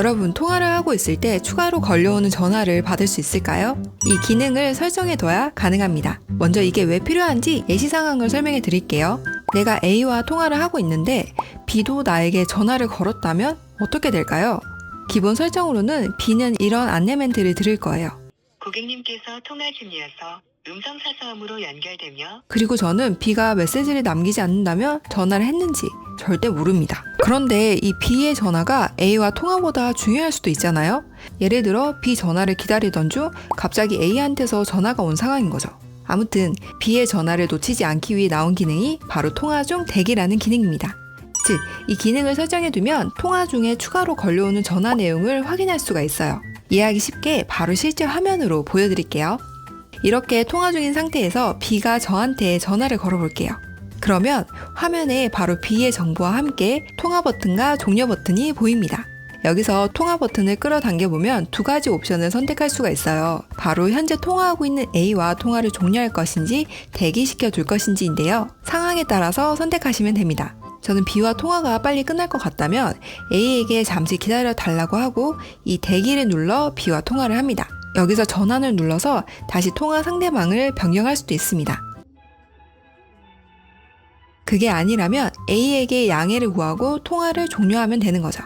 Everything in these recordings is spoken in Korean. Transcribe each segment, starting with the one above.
여러분 통화를 하고 있을 때 추가로 걸려오는 전화를 받을 수 있을까요? 이 기능을 설정해 둬야 가능합니다. 먼저 이게 왜 필요한지 예시 상황을 설명해 드릴게요. 내가 A와 통화를 하고 있는데 B도 나에게 전화를 걸었다면 어떻게 될까요? 기본 설정으로는 B는 이런 안내 멘트를 들을 거예요. 고객님께서 통화 중이어서 음성 사서음으로 연결되며 그리고 저는 B가 메시지를 남기지 않는다면 전화를 했는지 절대 모릅니다. 그런데 이 B의 전화가 A와 통화보다 중요할 수도 있잖아요? 예를 들어 B 전화를 기다리던 중 갑자기 A한테서 전화가 온 상황인 거죠. 아무튼 B의 전화를 놓치지 않기 위해 나온 기능이 바로 통화 중 대기라는 기능입니다. 즉, 이 기능을 설정해두면 통화 중에 추가로 걸려오는 전화 내용을 확인할 수가 있어요. 이해하기 쉽게 바로 실제 화면으로 보여드릴게요. 이렇게 통화 중인 상태에서 B가 저한테 전화를 걸어볼게요. 그러면 화면에 바로 B의 정보와 함께 통화 버튼과 종료 버튼이 보입니다. 여기서 통화 버튼을 끌어당겨 보면 두 가지 옵션을 선택할 수가 있어요. 바로 현재 통화하고 있는 A와 통화를 종료할 것인지 대기시켜 둘 것인지인데요. 상황에 따라서 선택하시면 됩니다. 저는 B와 통화가 빨리 끝날 것 같다면 A에게 잠시 기다려 달라고 하고 이 대기를 눌러 B와 통화를 합니다. 여기서 전환을 눌러서 다시 통화 상대방을 변경할 수도 있습니다. 그게 아니라면 A에게 양해를 구하고 통화를 종료하면 되는 거죠.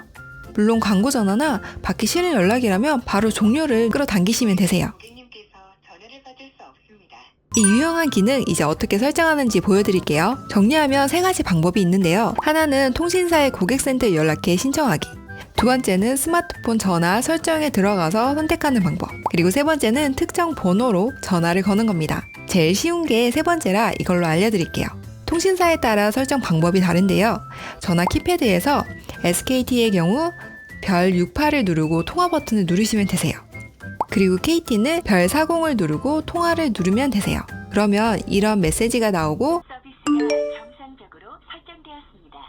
물론 광고 전화나 받기 싫은 연락이라면 바로 종료를 끌어당기시면 되세요. 이 유용한 기능 이제 어떻게 설정하는지 보여드릴게요. 정리하면 세 가지 방법이 있는데요. 하나는 통신사의 고객센터에 연락해 신청하기. 두 번째는 스마트폰 전화 설정에 들어가서 선택하는 방법. 그리고 세 번째는 특정 번호로 전화를 거는 겁니다. 제일 쉬운 게 세 번째라 이걸로 알려드릴게요. 통신사에 따라 설정 방법이 다른데요. 전화 키패드에서 SKT의 경우 별 68을 누르고 통화 버튼을 누르시면 되세요. 그리고 KT는 별 40을 누르고 통화를 누르면 되세요. 그러면 이런 메시지가 나오고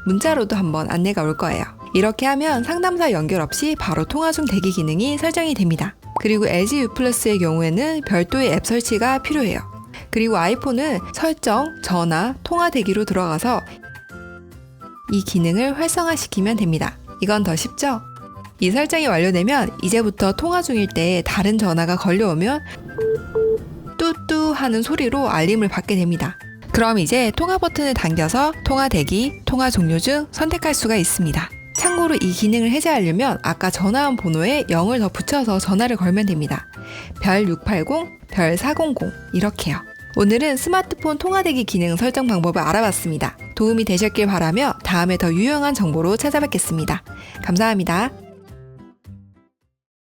문자로도 한번 안내가 올 거예요. 이렇게 하면 상담사 연결 없이 바로 통화 중 대기 기능이 설정이 됩니다. 그리고 LG U 플러스의 경우에는 별도의 앱 설치가 필요해요. 그리고 아이폰은 설정, 전화, 통화 대기로 들어가서 이 기능을 활성화시키면 됩니다. 이건 더 쉽죠? 이 설정이 완료되면 이제부터 통화 중일 때 다른 전화가 걸려오면 뚜뚜 하는 소리로 알림을 받게 됩니다. 그럼 이제 통화 버튼을 당겨서 통화 대기, 통화 종료 중 선택할 수가 있습니다. 참고로 이 기능을 해제하려면 아까 전화한 번호에 0을 더 붙여서 전화를 걸면 됩니다. 별 680, 별 400 이렇게요. 오늘은 스마트폰 통화 대기 기능 설정 방법을 알아봤습니다. 도움이 되셨길 바라며 다음에 더 유용한 정보로 찾아뵙겠습니다. 감사합니다.